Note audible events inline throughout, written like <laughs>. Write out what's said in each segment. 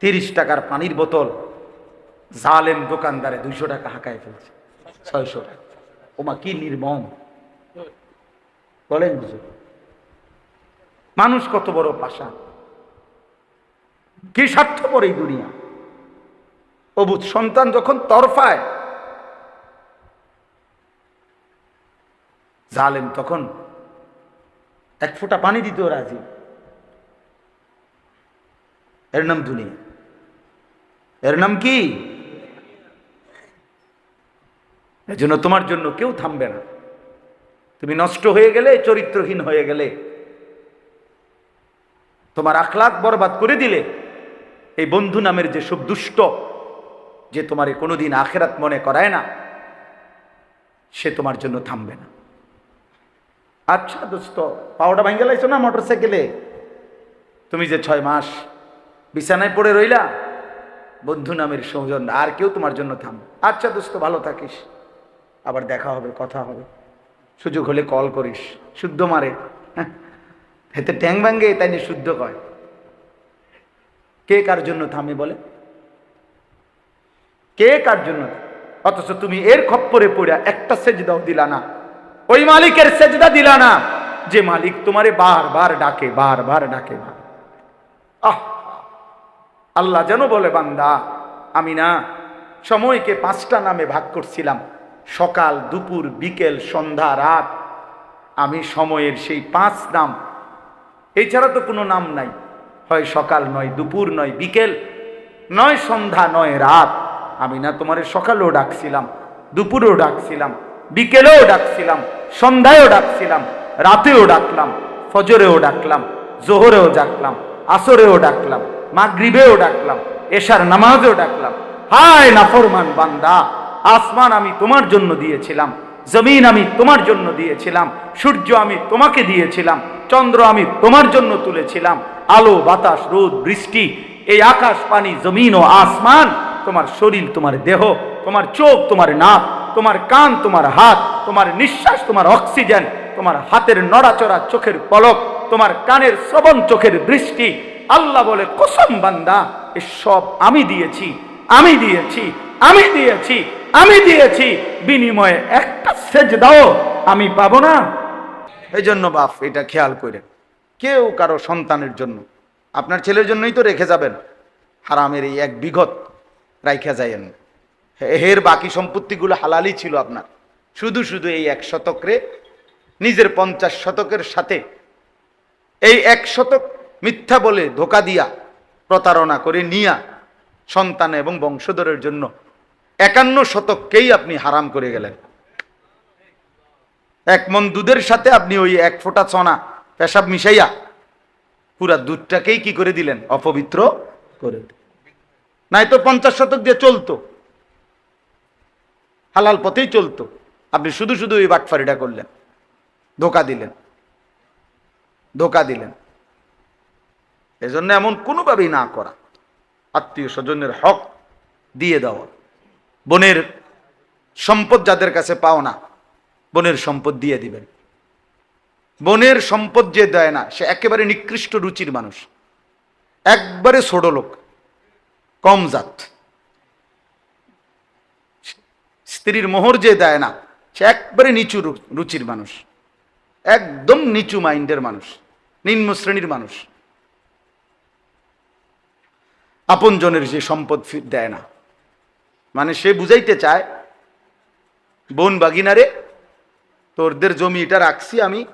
তিরিশ টাকার পানির বোতল জালেম দোকানদারে দুইশো টাকা হাঁকায় ফেলছে। ছয়শো টাকা। ওমা, কি নির্মম। বলেন হুজুর। মানুষ কত বড় পাশা কি স্বার্থপর এই দুনিয়া। অবুধ সন্তান যখন তরফায়, জালেম তখন এক ফোঁটা পানি দিতেও রাজি। এর নাম দুনিয়া। এর নাম কি? এর জন্য তোমার জন্য কেউ থামবে না। তুমি নষ্ট হয়ে গেলে, চরিত্রহীন হয়ে গেলে। তোমার আখলাক বরবাদ করে দিলে, এই বন্ধু নামের যে সব দুষ্ট, যে তোমারে কোনোদিন আখেরাত মনে করায় না, সে তোমার জন্য থামবে না। আচ্ছা দোস্ত, পাওয়াটা ভাঙ্গে লাইছো না মোটর সাইকেলে তুমি যে ছয় মাস বিছানায় পড়ে রইলা বন্ধু নামের সৌজন আর কেউ তোমার জন্য থাম। আচ্ছা দোস্ত ভালো থাকিস। আবার দেখা হবে কথা হবে। সুযোগ হলে কল করিস। শুদ্ধ মারে। হ্যাঁ, এতে ট্যাং ভাঙ্গে তাই নিয়ে শুদ্ধ কয়। কে কার জন্য থামে বলে? কে কার জন্য? অথচ তুমি এর খপ্পরে পড়া একটা সেজদাও দিলা না। ওই মালিকের সেজদা দিলা না। যে মালিক তোমারে বারবার ডাকে বারবার ডাকে আহ আল্লাহ যেন বলে, বান্দা, আমি না সময়কে পাঁচটা নামে ভাগ করছিলাম। সকাল, দুপুর, বিকেল, সন্ধ্যা, রাত। আমি সময়ের সেই পাঁচ নাম। এছাড়া তো কোনো নাম নাই। হয় সকাল, নয় দুপুর, নয় বিকেল, নয় সন্ধ্যা, নয় রাত। আমি না তোমারে সকালেও ডাকছিলাম, দুপুরেও ডাকছিলাম, বিকেলেও ডাকছিলাম, সন্ধ্যায়ও ডাকছিলাম, রাতেও ডাকলাম, ফজরেও ডাকলাম, জোহরেও ডাকলাম, আসরেও ডাকলাম। মাগরিবেও ডাকলাম, এশার নামাজেও ডাকলাম। হায় নাফরমান বান্দা, আসমান আমি তোমার জন্য দিয়েছিলাম, জমিন আমি তোমার জন্য দিয়েছিলাম, সূর্য আমি তোমাকে দিয়েছিলাম, চন্দ্র আমি তোমার জন্য তুলেছিলাম, আলো, বাতাস, রোদ, বৃষ্টি, এই আকাশ, পানি, জমিন ও আসমান, তোমার শরীর, তোমার দেহ, তোমার চোখ, তোমার নাক, তোমার কান, তোমার হাত, তোমার নিঃশ্বাস, তোমার অক্সিজেন, তোমার হাতের নড়াচড়া চোখের পলক, তোমার কানের শ্রবণ চোখের দৃষ্টি আল্লাহ বলে, কসম বান্দা সব আমি দিয়েছি আমি দিয়েছি আমি দিয়েছি আমি দিয়েছি। বিনিময়ে একটা সেজ দাও আমি পাবো না। এই জন্য বাপ, এটা খেয়াল করে কেউ কারও সন্তানের জন্য, আপনার ছেলের জন্যই তো রেখে যাবেন। হারামের এই এক বিঘত রাইখা যাইয়েন হের বাকি সম্পত্তিগুলো হালালই ছিল আপনার। শুধু শুধু এই এক শতকরে, নিজের পঞ্চাশ শতকের সাথে, এই এক শতক মিথ্যা বলে ধোকা দিয়া, প্রতারণা করে নিয়া সন্তান এবং বংশধরের জন্য একান্ন শতককেই আপনি হারাম করে গেলেন। এক মন দুধের সাথে আপনি ওই এক ফোঁটা চনা, পেশাব মিশাইয়া পুরা দুধটাকেই কি করে দিলেন? অপবিত্র করে নাই তো পঞ্চাশ শতক দিয়ে চলতো। হালাল পথেই চলতো। আপনি শুধু শুধু ওই বাটফারিটা করলেন। ধোকা দিলেন। ধোকা দিলেন। এজন্য এমন কোনোভাবেই না করা। আত্মীয় স্বজনের হক দিয়ে দেওয়া। বোনের সম্পদ যাদের কাছে পাও না, বোনের সম্পদ দিয়ে দিবেন। বোনের সম্পদ যে দেয় না, সে একেবারে নিকৃষ্ট রুচির মানুষ। একবারে ছোট লোক, কম জাত। স্ত্রীর মোহর যে দেয় না, সে একবারে নিচু রুচির মানুষ। একদম নিচু মাইন্ডের মানুষ, নিম্ন শ্রেণির মানুষ। আপনজনের যে সম্পদ ফি- দেয় না। মানে সে বুঝাইতে চায়, বোন বাগিনারে, তোরদের জমি এটা রাখছি আমি,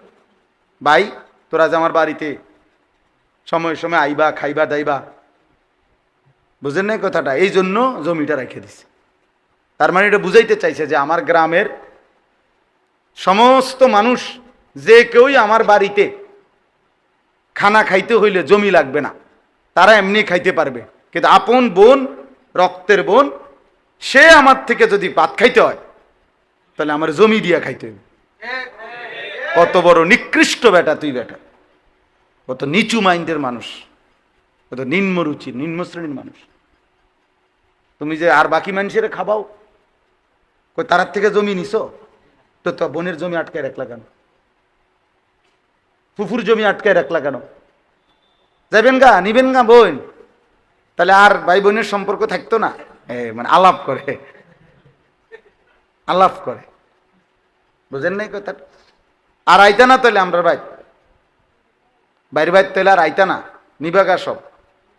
ভাই, তোরা যে আমার বাড়িতে সময় সময় আইবা, খাইবা, দাইবা, বুঝেন নাই কথাটা? এই জন্য জমিটা রেখে দিছে। তার মানে এটা বুঝাইতে চাইছে যে আমার গ্রামের সমস্ত মানুষ, যে কেউই আমার বাড়িতে খানা খাইতে হইলে জমি লাগবে না, তারা এমনি খাইতে পারবে। কিন্তু আপন বোন, রক্তের বোন, সে আমার থেকে যদি ভাত খাইতে হয়, তাহলে আমার জমি দিয়া খাইতে হবে কত বড় নিকৃষ্ট বেটা তুই বেটা। কত নিচু মাইন্ডের মানুষ। কত নিম্ন রুচি, নিম্ন শ্রেণির মানুষ। তুমি যে আর বাকি মানুষের খাবাও? কই তারার থেকে জমি নিছো? তো তো বোনের জমি আটকায় রাখলা কেন? ফুফুর জমি আটকায় রাখলা কেন? যাবেন গা, নিবেন গা বোন। তাহলে আর ভাই বোনের সম্পর্ক থাকতো না? মানে আলাপ করে। আলাপ করে। বুঝেন নাই কথা আর আইতা না তাহলে আমরা ভাই? বাইরে বাইর তাহলে আর আইতা না? নিবাগা সব।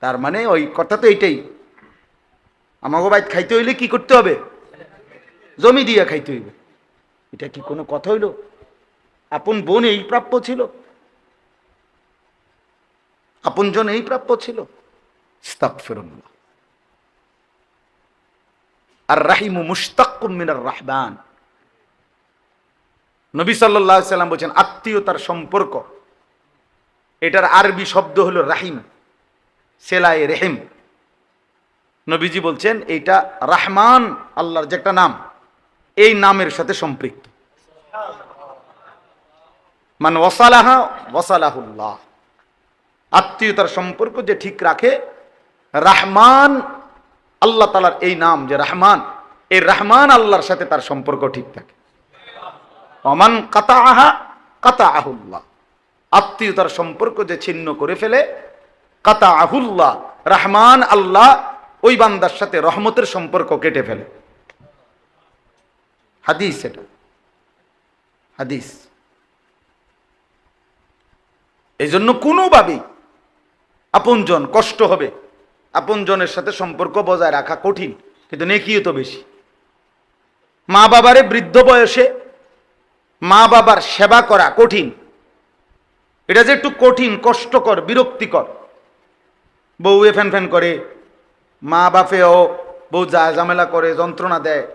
তার মানে ওই কথা তো এইটাই। আমাকে বাইর খাইতে হইলে কি করতে হবে? জমি দিয়া খাইতে হইবে। এটা কি কোনো কথা হইল? আপন বোন এই প্রাপ্য ছিল? আপনজন এই প্রাপ্য ছিল? বলছেন, আত্মীয়তার সম্পর্ক, এটার আরবি শব্দ হলো রাহিম, সেলাই রেহিম। নবীজি বলছেন, এইটা রাহমান, আল্লাহর যে একটা নাম, এই নামের সাথে সম্পৃক্ত। মান ওয়াসালাহা, ওয়াসালাহুল্লাহ। আত্মীয়তার সম্পর্ক যে ঠিক রাখে রাহমান, আল্লাহ তালার এই নাম যে রাহমান, এই রাহমান আল্লাহর সাথে তার সম্পর্ক ঠিক থাকে। অমান কাতা আহা কাতা আহুল্লাহ আত্মীয়তার সম্পর্ক যে ছিন্ন করে ফেলে কাতা আহুল্লাহ রাহমান আল্লাহ ওই বান্দার সাথে রহমতের সম্পর্ক কেটে ফেলে। হাদিস এটা। হাদিস। এই জন্য কোনোভাবেই আপনজন কষ্ট হবে আপনজনের সাথে সম্পর্ক বজায় রাখা কঠিন, কিন্তু নেকিও তো বেশি। মা বাবারে বৃদ্ধ বয়সে মা বাবার সেবা করা কঠিন। এটা যে একটু কঠিন, কষ্টকর, বিরক্তিকর। বউ এ ফ্যান ফ্যান করে, মা বাপেও বউ যা ঝামেলা করে, যন্ত্রণা দেয়।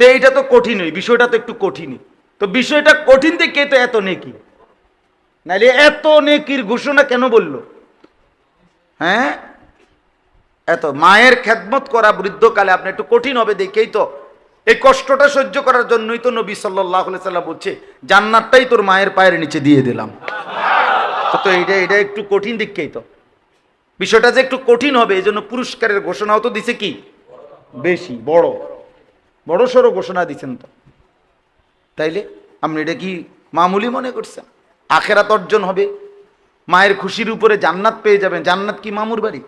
তো এইটা তো কঠিনই, বিষয়টা তো একটু কঠিনই। তো বিষয়টা কঠিন দেখে তো এত নেকি। নাইলে এত নেকির ঘোষণা কেন বলল? হ্যাঁ? এত মায়ের খেদমত করা বৃদ্ধকালে আপনি একটু কঠিন হবে দেখেই তো। এই কষ্টটা সহ্য করার জন্যই তো নবী সাল্লাহ সাল্লাম বলছে, জান্নাতটাই তোর মায়ের পায়ের নিচে দিয়ে দিলাম। তো এইটা এটা একটু কঠিন দিককেই তো। বিষয়টা যে একটু কঠিন হবে এই জন্য পুরস্কারের ঘোষণাও তো দিছে কি? বেশি, বড়। বড় সড়ো ঘোষণা দিচ্ছেন তো। তাইলে আপনি এটা কি মামুলি মনে করছেন? আখেরাত অর্জন হবে? মায়ের খুশির উপরে জান্নাত পেয়ে যাবেন। জান্নাত কি মামুর বাড়ি?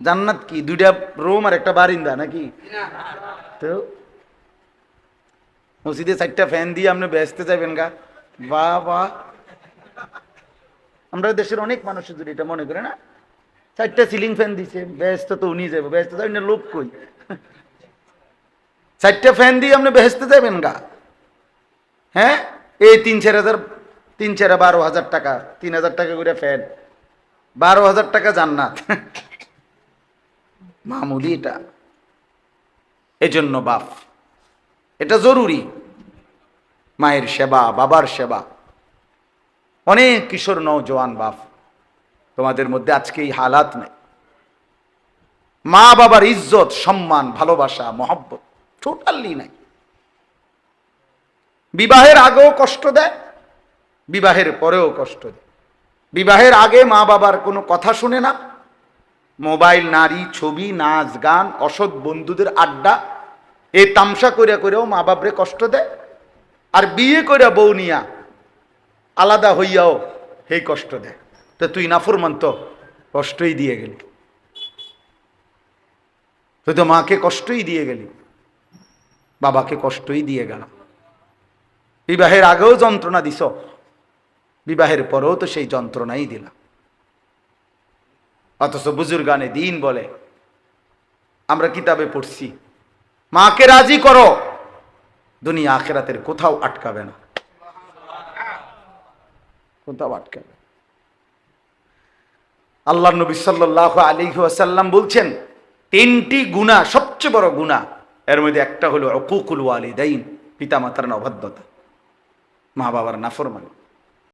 জান্নাত কি? দুইটা রুম আর একটা বারিন্দা নাকি? তো মসজিদে চারটা ফ্যান দিয়ে আপনি বেসতে যাবেন গা। বা বা আমরা দেশের অনেক মানুষ যদি এটা মনে করে না, চারটা সিলিং ফ্যান দিছে, ব্যস্ত তো উনি যাবে, ব্যস্ত যাবেন না লোক কই? চারটা ফ্যান দিয়ে আপনি বেহেস্তে যাবেন গা। হ্যাঁ? এই তিন চার হাজার তিন চার বারো হাজার টাকা, তিন হাজার টাকা করে ফ্যান বারো হাজার টাকা জান্নাত। <laughs> মামুলি এটা। এজন্য বাপ, এটা জরুরি। মায়ের সেবা, বাবার সেবা। অনেক কিশোর নৌজওয়ান বাপ, তোমাদের মধ্যে আজকে এই হালাত নেই। মা বাবার ইজ্জত, সম্মান, ভালোবাসা, মহব্বত টোটালি নাই। বিবাহের আগেও কষ্ট দেয় বিবাহের পরেও কষ্ট দেয়। বিবাহের আগে মা বাবার কোনো কথা শুনে না। মোবাইল, নারী, ছবি, নাচ, গান, অসৎ বন্ধুদের আড্ডা, এ তামসা করিয়া করেও মা বাবরে কষ্ট দেয়। আর বিয়ে করিয়া বউ নিয়া আলাদা হইয়াও সেই কষ্ট দেয়। তো তুই নাফরমান তো, কষ্টই দিয়ে গেলি। তুই তো মাকে কষ্টই দিয়ে গেলি। বাবাকে কষ্টই দিয়ে গেল বিবাহের আগেও যন্ত্রণা দিস বিবাহের পরেও তো সেই যন্ত্রণাই দিলাম অথচ বুজুর্গানে দিন বলে, আমরা কিতাবে পড়ছি, মাকে রাজি করো, দুনিয়া আখেরাতের কোথাও আটকাবে না। কোথাও আটকাবে। আল্লাহ নবী সাল্লাহ আলী আসাল্লাম বলছেন, তিনটি গুণা, সবচেয়ে বড় গুণা, এর মধ্যে একটা হলো অকুকুল ওয়ালিদাইন পিতা মাতার অবাধ্যতা মা বাবার নাফরমানি।